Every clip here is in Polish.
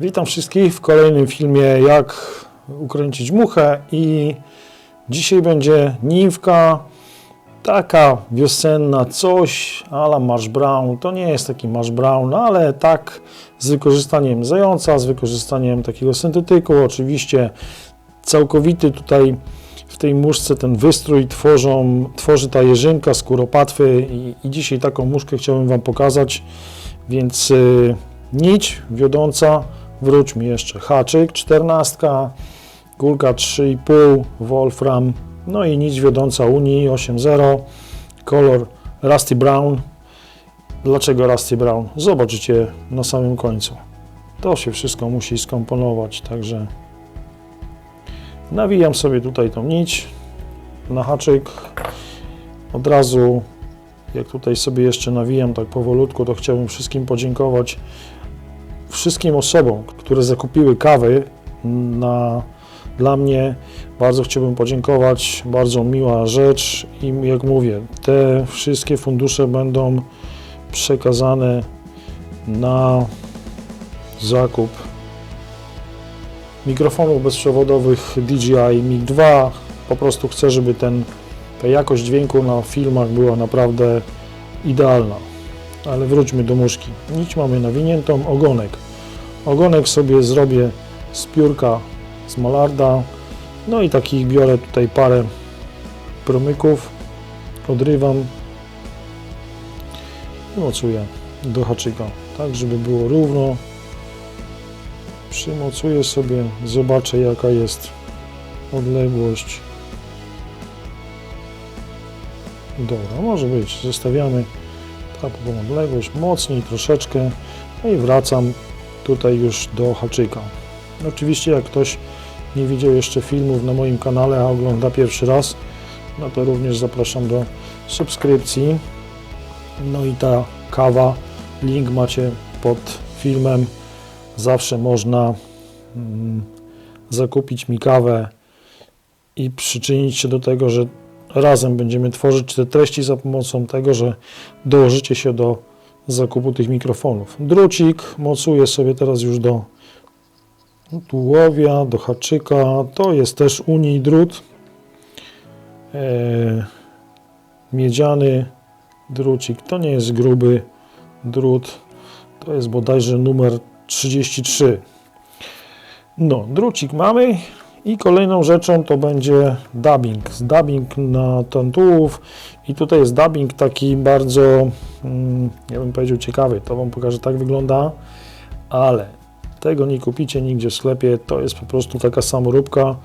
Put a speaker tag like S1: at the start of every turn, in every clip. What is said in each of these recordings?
S1: Witam wszystkich w kolejnym filmie jak ukręcić muchę i dzisiaj będzie nimfka taka wiosenna coś ala Marsh Brown. To nie jest taki Marsh Brown, ale tak z wykorzystaniem zająca, z wykorzystaniem takiego syntetyku. Oczywiście całkowity tutaj w tej muszce ten wystrój tworzą, tworzy ta jeżynka z kuropatwy i, i dzisiaj taką muszkę chciałbym Wam pokazać, więc y, nić wiodąca, wróć mi jeszcze haczyk, 14, kulka 3,5, Wolfram, no i nić wiodąca Unii 8.0, kolor Rusty Brown. Dlaczego Rusty Brown? Zobaczycie na samym końcu. To się wszystko musi skomponować, także nawijam sobie tutaj tą nić na haczyk. Od razu, jak tutaj sobie jeszcze nawijam tak powolutku, to chciałbym wszystkim podziękować wszystkim osobom, które zakupiły kawy na, dla mnie. Bardzo chciałbym podziękować, bardzo miła rzecz i jak mówię, te wszystkie fundusze będą przekazane na zakup mikrofonów bezprzewodowych DJI Mic 2. Po prostu chcę, żeby ten, ta jakość dźwięku na filmach była naprawdę idealna. Ale wróćmy do muszki. Nić mamy nawiniętą, ogonek. Ogonek sobie zrobię z piórka z malarda. No i takich biorę tutaj parę promyków. Odrywam i mocuję do haczyka, tak żeby było równo. Przymocuję sobie, zobaczę jaka jest odległość. Dobra, może być. Zostawiamy taką odległość mocniej troszeczkę. No i wracam tutaj już do haczyka. Oczywiście jak ktoś nie widział jeszcze filmów na moim kanale, a ogląda pierwszy raz, no to również zapraszam do subskrypcji. No i ta kawa, link macie pod filmem. Zawsze można mm, zakupić mi kawę i przyczynić się do tego, że razem będziemy tworzyć te treści za pomocą tego, że dołożycie się do zakupu tych mikrofonów. Drucik mocuję sobie teraz już do tułowia, do haczyka. To jest też Unii drut. E, miedziany drucik. To nie jest gruby drut. To jest bodajże numer 33. No, drucik mamy i kolejną rzeczą to będzie dubbing. Dubbing na ten tułów i tutaj jest dubbing taki bardzo, mm, ja bym powiedział ciekawy. To Wam pokażę, tak wygląda, ale tego nie kupicie nigdzie w sklepie. To jest po prostu taka samoróbka.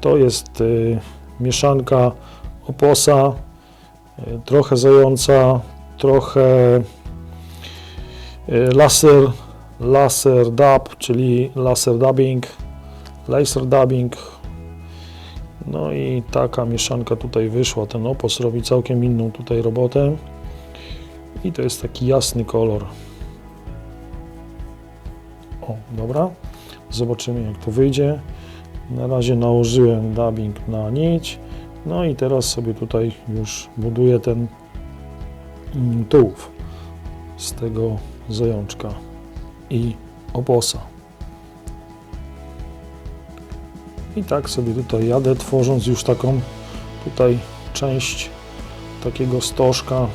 S1: To jest y, mieszanka oposa, y, trochę zająca, trochę y, laser, laser dub, czyli laser dubbing, laser dubbing. No i taka mieszanka tutaj wyszła. Ten opos robi całkiem inną tutaj robotę. I to jest taki jasny kolor. O, dobra. Zobaczymy jak to wyjdzie. Na razie nałożyłem dubbing na nić. No i teraz sobie tutaj już buduję ten mm, tułów z tego zajączka i oposa. I tak sobie tutaj jadę, tworząc już taką tutaj część takiego stożka.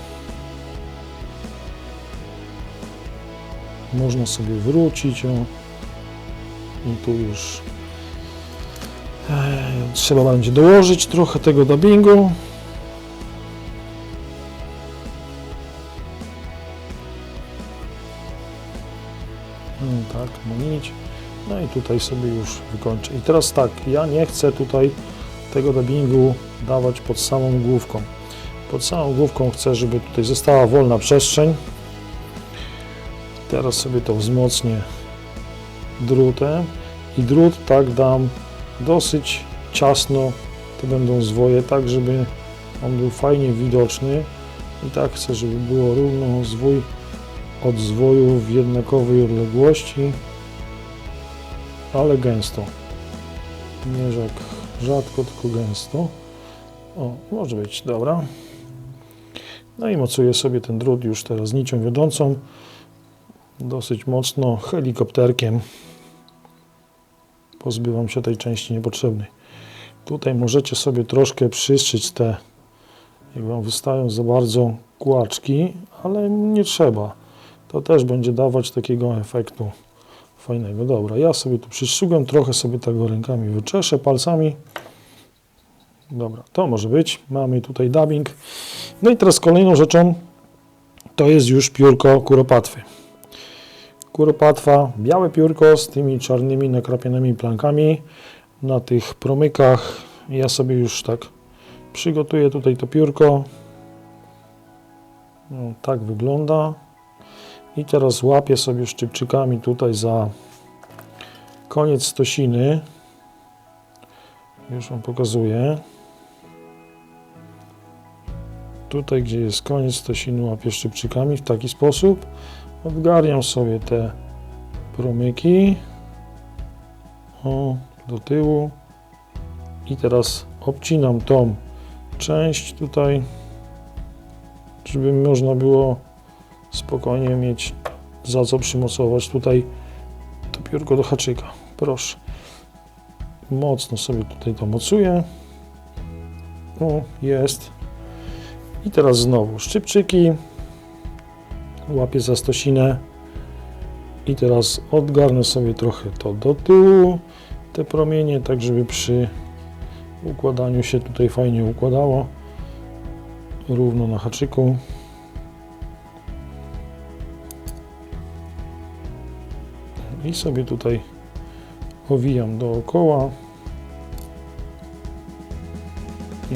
S1: Można sobie wrócić o. i tu już e, trzeba będzie dołożyć trochę tego dubbingu. Mm, tak, nić. No i tutaj sobie już wykończę. I teraz tak, ja nie chcę tutaj tego dubbingu dawać pod samą główką. Pod samą główką chcę, żeby tutaj została wolna przestrzeń. Teraz sobie to wzmocnię drutem i drut tak dam dosyć ciasno. To będą zwoje, tak żeby on był fajnie widoczny. I tak chcę, żeby było równo zwój od zwoju w jednakowej odległości ale gęsto. Nie jak rzadko, tylko gęsto. O, może być, dobra. No i mocuję sobie ten drut już teraz nicią wiodącą. Dosyć mocno, helikopterkiem. pozbywam się tej części niepotrzebnej. Tutaj możecie sobie troszkę przyszyć te, jak Wam wystają za bardzo kłaczki, ale nie trzeba. To też będzie dawać takiego efektu fajnego. Dobra, ja sobie tu przyszczugam, trochę sobie tego rękami wyczeszę, palcami. Dobra, to może być. Mamy tutaj dubbing. No i teraz kolejną rzeczą to jest już piórko kuropatwy. Kuropatwa, białe piórko z tymi czarnymi nakrapianymi plankami na tych promykach. Ja sobie już tak przygotuję tutaj to piórko. No, tak wygląda. I teraz łapię sobie szczypczykami tutaj za koniec stosiny. Już Wam pokazuję. Tutaj, gdzie jest koniec stosiny, łapię szczypczykami w taki sposób. Odgarniam sobie te promyki. O, do tyłu. I teraz obcinam tą część tutaj, żeby można było spokojnie mieć za co przymocować tutaj to piórko do haczyka. Proszę. Mocno sobie tutaj to mocuję. O, jest. I teraz znowu szczypczyki. Łapię za stosinę. I teraz odgarnę sobie trochę to do tyłu, te promienie, tak żeby przy układaniu się tutaj fajnie układało. Równo na haczyku. I sobie tutaj owijam dookoła.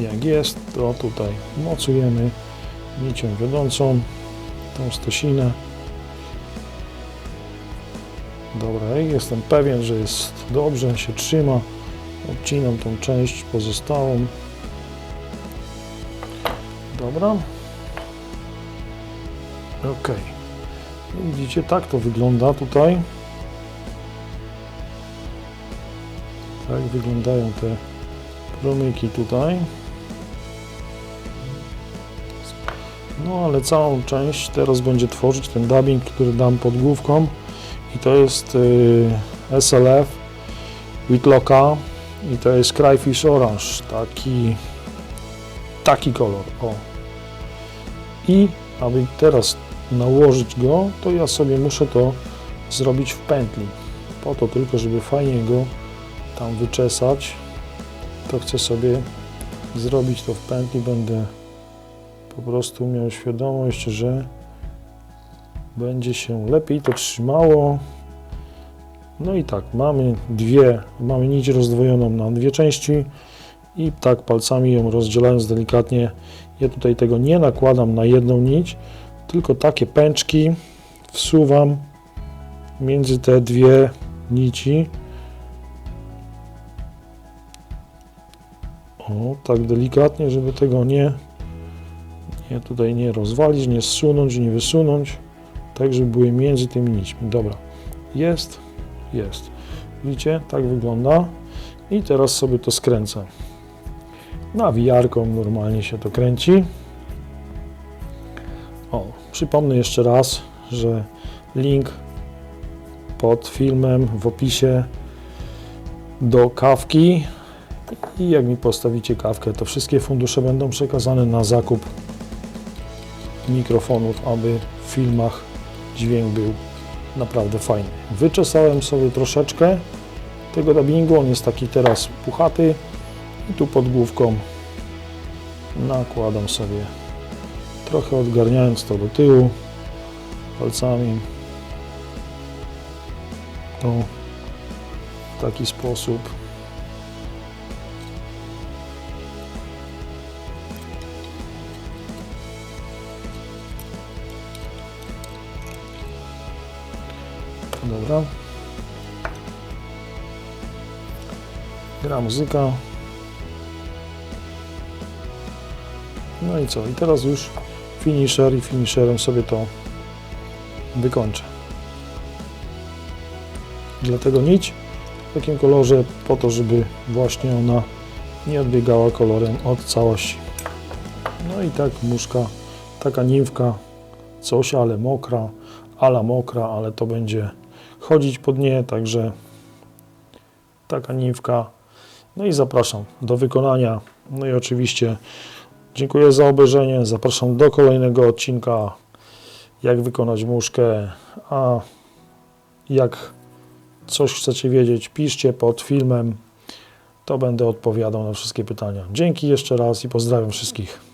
S1: Jak jest, to tutaj mocujemy nicią wiodącą tą stosinę. Dobra, jestem pewien, że jest dobrze, się trzyma, obcinam tą część pozostałą. Dobra. Ok. Widzicie, tak to wygląda tutaj. Tak wyglądają te promyki tutaj. No ale całą część teraz będzie tworzyć ten dubbing, który dam pod główką i to jest y, SLF Whitlocka i to jest Cryfish Orange, taki taki kolor, o. I aby teraz nałożyć go, to ja sobie muszę to zrobić w pętli, po to tylko, żeby fajnie go tam wyczesać, to chcę sobie zrobić to w pętli. Będę po prostu miał świadomość, że będzie się lepiej to trzymało. No i tak, mamy dwie, mamy nić rozdwojoną na dwie części i tak palcami ją rozdzielając delikatnie, ja tutaj tego nie nakładam na jedną nić, tylko takie pęczki wsuwam między te dwie nici O, tak delikatnie, żeby tego nie, nie tutaj nie rozwalić, nie zsunąć, nie wysunąć, tak żeby były między tymi nićmi. Dobra, jest, jest. Widzicie, tak wygląda. I teraz sobie to skręcę. Nawijarką normalnie się to kręci. O, przypomnę jeszcze raz, że link pod filmem w opisie do kawki i jak mi postawicie kawkę, to wszystkie fundusze będą przekazane na zakup mikrofonów, aby w filmach dźwięk był naprawdę fajny. Wyczesałem sobie troszeczkę tego dubbingu, on jest taki teraz puchaty i tu pod główką nakładam sobie trochę odgarniając to do tyłu palcami o, w taki sposób Dobra. Gra muzyka. No i co? I teraz już finisher i finisherem sobie to wykończę. Dlatego nić w takim kolorze po to, żeby właśnie ona nie odbiegała kolorem od całości. No i tak muszka, taka nimfka, coś, ale mokra, ala mokra, ale to będzie chodzić pod nie, także taka nimfka. No i zapraszam do wykonania. No i oczywiście dziękuję za obejrzenie. Zapraszam do kolejnego odcinka, jak wykonać muszkę. A jak coś chcecie wiedzieć, piszcie pod filmem. To będę odpowiadał na wszystkie pytania. Dzięki jeszcze raz i pozdrawiam wszystkich.